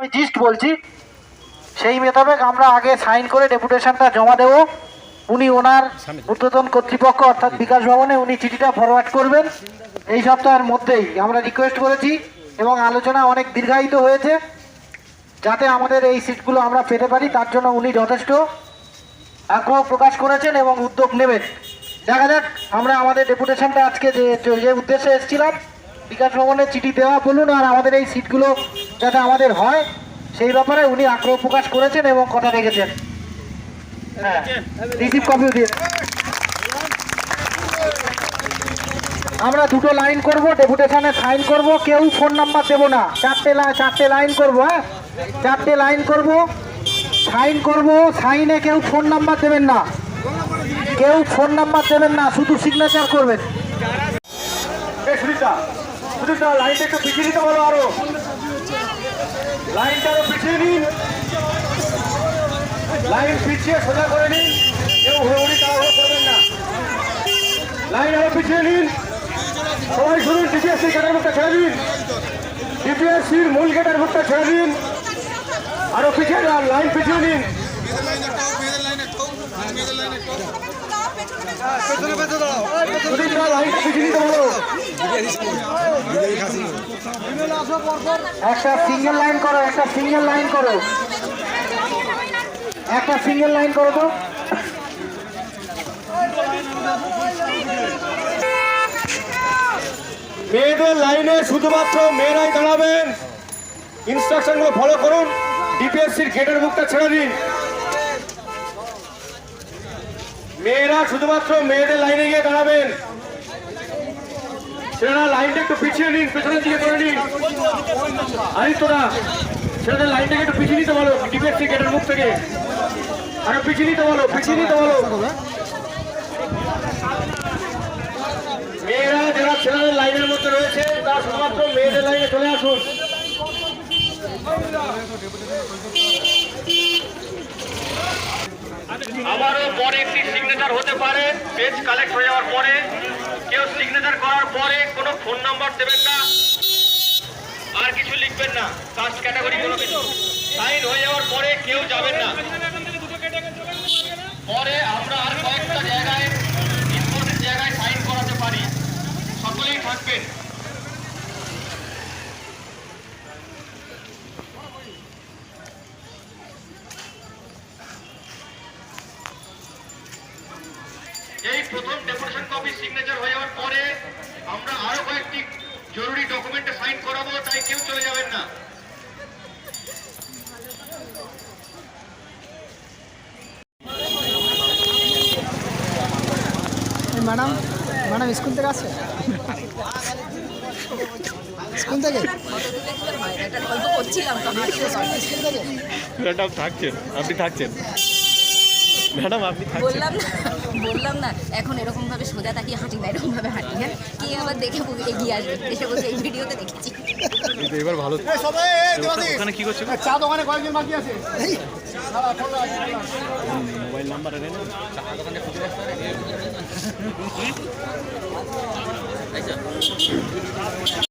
আমি জিস্ট বলছি, সেই মোতাবেক আমরা আগে সাইন করে ডেপুটেশনটা জমা দেব। উনি ওনার ঊর্ধ্বতন কর্তৃপক্ষ অর্থাৎ বিকাশ ভবনে উনি চিঠিটা ফরওয়ার্ড করবেন। এই সপ্তাহের মধ্যেই আমরা রিকোয়েস্ট করেছি এবং আলোচনা অনেক দীর্ঘায়িত হয়েছে, যাতে আমাদের এই সিটগুলো আমরা পেতে পারি। তার জন্য উনি যথেষ্ট আগ্রহ প্রকাশ করেছেন এবং উদ্যোগ নেবেন। দেখা যাক, আমরা আমাদের ডেপুটেশনটা আজকে যে যে উদ্দেশ্যে এসেছিলাম, বিকাশ ভবনে চিঠি দেওয়া বলুন আর আমাদের এই সিটগুলো যাতে আমাদের হয়, সেই ব্যাপারে উনি আগ্রহ প্রকাশ করেছেন এবং কথা রেখেছেন। হ্যাঁ আমরা দুটো লাইন করব ডেপুটেশনে সাইন করব, কেউ ফোন নাম্বার দেবো না। চারটে চারটে লাইন করব হ্যাঁ? চারটে লাইন করব সাইন করব সাইনে কেউ ফোন নাম্বার দেবেন না। কেউ ফোন নাম্বার দেবেন না, শুধু সিগনেচার করবেন। সুনীতা সুনীতা লাইনটা একটু পিছিয়ে দিতে বলো আরও। লাইনটা আরও পিছিয়ে নিন লাইন পিছিয়ে সোজা করে নিন। কেউ হুড়োহুড়ি তাড়াহুড়ো করবেন না। লাইন আরও পিছিয়ে নিন। সবাই শুনুন ডিপিএসসি গেটের মুখটা ছেড়ে দিন। ডিপিএসসির মূল গেটের মুখটা ছেড়ে দিন। আরও পিছিয়ে যান লাইন পিছিয়ে নিন সুনীতা লাইনটা পিছিয়ে দিতে বলো একটা সিঙ্গেল লাইন করো, একটা সিঙ্গেল লাইন করো। একটা সিঙ্গেল লাইন করো তো। মেয়েদের লাইনে শুধুমাত্র মেয়েরাই দাঁড়াবেন। ইনস্ট্রাকশনগুলো ফলো করুন। ডিপিএসসির গেটের মুখটা ছেড়ে দিন। মেয়েরা শুধুমাত্র মেয়েদের লাইনে গিয়ে দাঁড়াবেন। ছেলেরা লাইনটা একটু পিছিয়ে নিন, পেছনের দিকে করে নিন। আদিত্যরা ছেলেদের লাইনটাকে একটু পিছিয়ে নিতে বলো ডিপিএসসি গেটের মুখ থেকে। আরও পিছিয়ে নিতে বলো, পিছিয়ে নিতে বলো। মেয়েরা যারা ছেলেদের লাইনের মধ্যে রয়েছে, তারা শুধুমাত্র মেয়েদের লাইনে চলে আসুন। আবারও পরে একটি সিগনেচার হতে পারে পেজ কালেক্ট হয়ে যাওয়ার পরে। কেউ সিগনেচার করার পরে কোনো ফোন নাম্বার দেবেন না। আর কিছু লিখবেন না। কাস্ট ক্যাটাগরি কোনো কিছু। সাইন হয়ে যাওয়ার পরে কেউ যাবেন না। পরে আমরা আর কয়েকটা জায়গায় ইম্পর্টেন্ট জায়গায় সাইন করাতে পারি। সকলেই থাকবেন। প্রথম ডেপুটেশন কপি সিগনেচার হয়ে যাওয়ার পরে আমরা আরও কয়েকটি জরুরি ডকুমেন্টে সাইন করাবো তাই কেউ চলে যাবেন না। ম্যাডাম ম্যাডাম স্কুল থেকে আসছে স্কুল থেকে? ম্যাডাম থাকছেন আপনি থাকছেন। ম্যাডাম আপনি বললাম না বললাম না এখন এরকম ভাবে সোজা তাকিয়ে হাঁটি না এরকম ভাবে হাঁটি হ্যাঁ? কে আবার দেখে এগিয়ে আসবে? এসে বলছে এই ভিডিওতে দেখেছি। এবার ভালো ওখানে কি করছ চা দোকানে কয়েকজন বাকি আছে। মোবাইল নাম্বার এনে